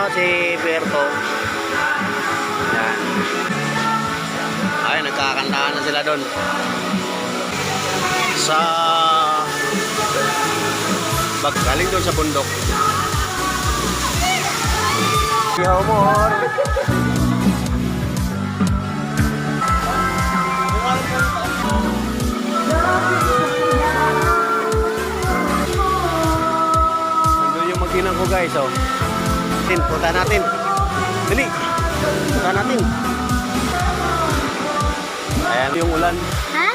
oh, si Berto. Yan. Ay, nagkakantahan na sila doon. Sa... Bag, galing doon sa bundok. Yo, more. Nandun yung magkinang ko guys, oh. Tin, punta natin. Dali. Punta natin. Ayan yung ulan. Ha?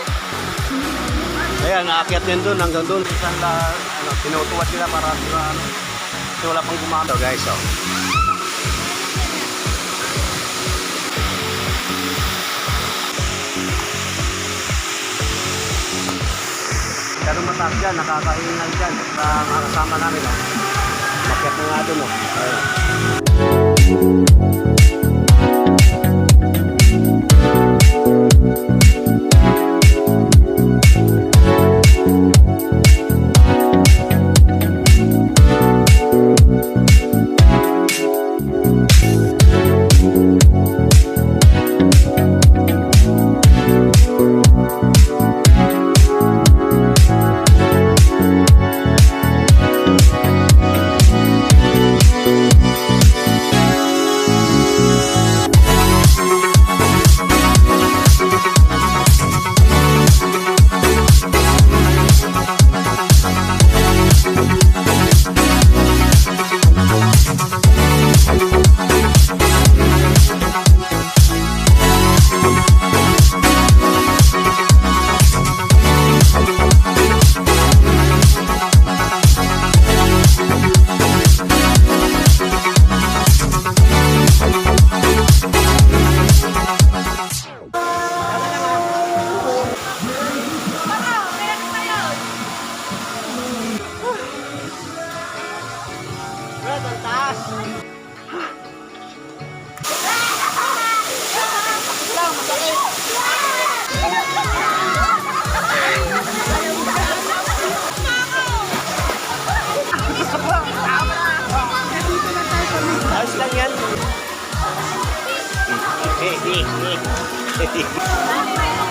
Ayan, naakyat din doon hanggang doon. Isang la, ano, tinutuwad nila para sila, ano, kasi wala pang gumagaw guys, oh. Pero mataas dyan, nakakaingal dyan. Sa kasama namin, oh. Makyat na doon, oh. Ayan. Ang